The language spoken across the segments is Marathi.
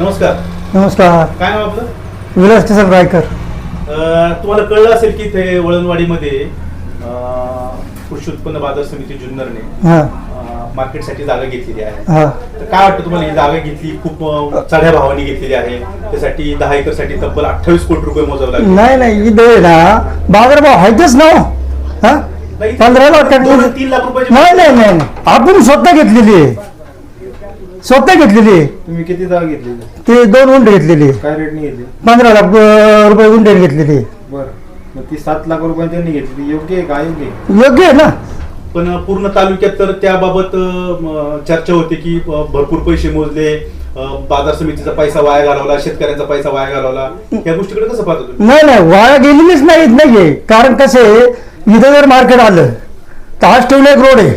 नमस्कार. नमस्कार. काय नाव आपलं? विलास किसन रायकर. तुम्हाला कळलं असेल की ते वळणवाडीमध्ये कृषी उत्पन्न बाजार समिती जुन्नरने हां. अं, मार्केटसाठी जागा घेतलेली आहे. हां. तर काय वाटतं तुम्हाला ही जागा घेतली खूप अं, चढ्या भावाने घेतलेली आहे. त्यासाठी दहा एकरसाठी तब्बल अठ्ठावीस कोटी रुपये मोजावे लागले. नाही नाही इथं ना. बाजारभाव आहेतच ना हो. हां? नाही, पंधरा लाख दोन- तीन लाख रुपयाची नाही नाही नाही नाही. आपण स्वतः घेतलेली आहे. स्वतः घेतलेली आहे. तुम्ही किती जागा घेतली ते दोन गुंठे घेतलेली आहे. काय रेटने घेतली? पंधरा लाख अं, रुपये गुंठे घेतलेली आहे. बरं. मग ती सात लाख रुपये त्यांनी घेतली योग्य आहे का? अयोग्य आहे? योग्य आहे ना? पण पूर्ण तालुक्यात तर त्याबाबत अ, म, चर्चा होती की अ, भरपूर पैसे मोजले. अ, बाजार समितीचा पैसा वाया घालवला शेतकऱ्यांचा पैसा वाया घालवला. या गोष्टीकडे कसं पाहतो तुम्ही? नाही नाही वाया गेलेलीच नाही नाहीये. कारण कसं आहे इथं जर मार्केट आलं तर हाच ठेवले एक रोड आहे.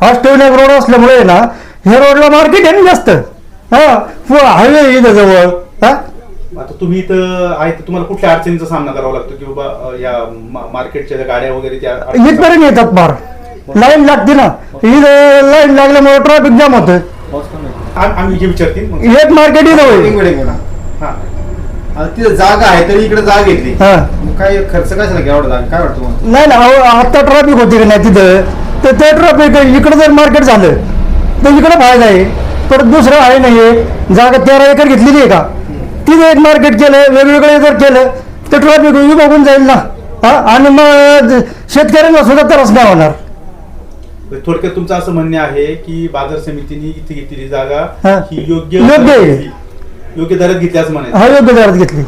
हाच ठेवले एक रोड असल्यामुळे ना हे रोडला मार्केट आहे ना जास्त. हा हायवे इथं जवळ. हा? आता तुम्ही इथं आहे तर तुम्हाला कुठल्या अडचणीचा सामना करावा लागतो? की बाबा अ, या मा- मार्केटच्या ज्या गाड्या वगैरे त्या इथपर्यंत येतात फार. लाईन लागते ना. इथं लाईन लागल्यामुळे ट्रॅफिक जाम होतं. आम- आम्ही जे विचारतील. मग. एक मार्केट इथं एक होईल. हा. तिथं जागा आहे तरी इकडे जागा घेतली. हा. मग काय खर्च कशाला घ्या एवढा जागा काय वाटतं तुम्हाला? नाही ना अहो, आता ट्रॅफिक होते का नाही तिथं? तर ते ट्रॅफिक इकडे जर मार्केट झालं इकडे फायदा आहे. परत दुसरं आहे नाहीये जागा तेरा एकर घेतलेली आहे का? तिथे एक मार्केट केलं वेगवेगळे जर केलं तर ट्रॅफिक बघून जाईल ना. हा? आणि मग शेतकऱ्यांना सुद्धा त्रास नाही होणार. थोडक्यात तुमचं असं म्हणणे आहे की बाजार समितीने इथे घेतलेली जागा हा. योग्य योग्य आहे. योग्य दरात घेतली असं म्हणायचं. हा योग्य दरात घेतली.